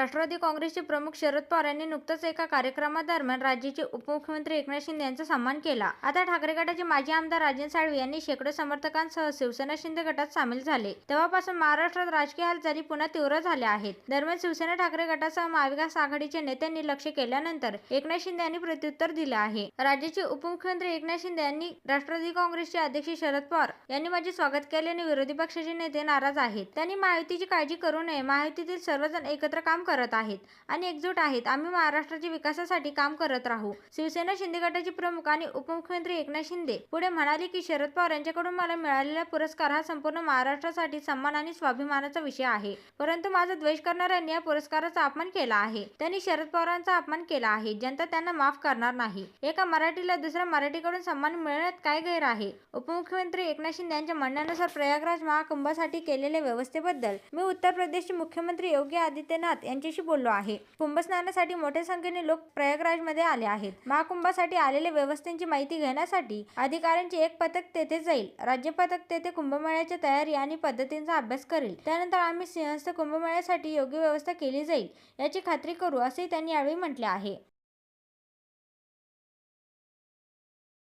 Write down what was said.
राष्ट्रवादी काँग्रेसचे प्रमुख शरद पवार यांनी नुकतंच एका कार्यक्रमादरम्यान राज्याचे उपमुख्यमंत्री एकनाथ शिंदे यांचा सन्मान केला. आता ठाकरे गटाचे माजी आमदार राजन साळवे यांनी शेकडो समर्थकांसह शिवसेना शिंदे गटात सामील झाले. तेव्हापासून महाराष्ट्रात राजकीय हालचाली पुन्हा तीव्र झाल्या आहेत. दरम्यान शिवसेना ठाकरे गटासह महाविकास आघाडीच्या नेत्यांनी लक्ष केल्यानंतर एकनाथ शिंदे यांनी प्रत्युत्तर दिले आहे. राज्याचे उपमुख्यमंत्री एकनाथ शिंदे यांनी राष्ट्रवादी काँग्रेसचे अध्यक्ष शरद पवार यांनी माझे स्वागत केल्याने विरोधी पक्षाचे नेते नाराज आहेत. त्यांनी महायुतीची काळजी करू नये. महायुतीतील सर्वजण एकत्र काम करत आहेत आणि एकजूट आहेत. आम्ही महाराष्ट्राच्या विकासासाठी काम करत राहू. शिवसेना शिंदे गटाचे प्रमुख आणि उपमुख्यमंत्री एकनाथ शिंदे. पुढे म्हणाले की शरद पवार यांच्याकडून मला मिळालेला पुरस्कार हा संपूर्ण महाराष्ट्रासाठी सन्मान आणि स्वाभिमानाचा विषय आहे. परंतु माझा द्वेष करणाऱ्यांनी या पुरस्काराचा अपमान केला आहे. त्यांनी शरद पवारांचा अपमान केला आहे. जनता त्यांना माफ करणार नाही. एका मराठीला दुसऱ्या मराठीकडून सन्मान मिळण्यात काय गैर आहे? उपमुख्यमंत्री एकनाथ शिंदे यांच्या म्हणण्यानुसार प्रयागराज महाकुंभासाठी केलेल्या व्यवस्थेबद्दल मी उत्तर प्रदेशचे मुख्यमंत्री योगी आदित्यनाथ यांच्याशी बोललो आहे. कुंभस्नानासाठी मोठ्या संख्येने लोक प्रयागराजमध्ये आले आहेत. महाकुंभासाठी आलेल्या व्यवस्थेची माहिती घेण्यासाठी अधिकाऱ्यांचे एक पथक तेथे जाईल. राज्य पथक तेथे कुंभमेळ्याच्या तयारी आणि पद्धतींचा अभ्यास करेल. त्यानंतर आम्ही सिंहस्थ कुंभमेळ्यासाठी योग्य व्यवस्था केली जाईल याची खात्री करू असेही त्यांनी यावेळी म्हटले आहे.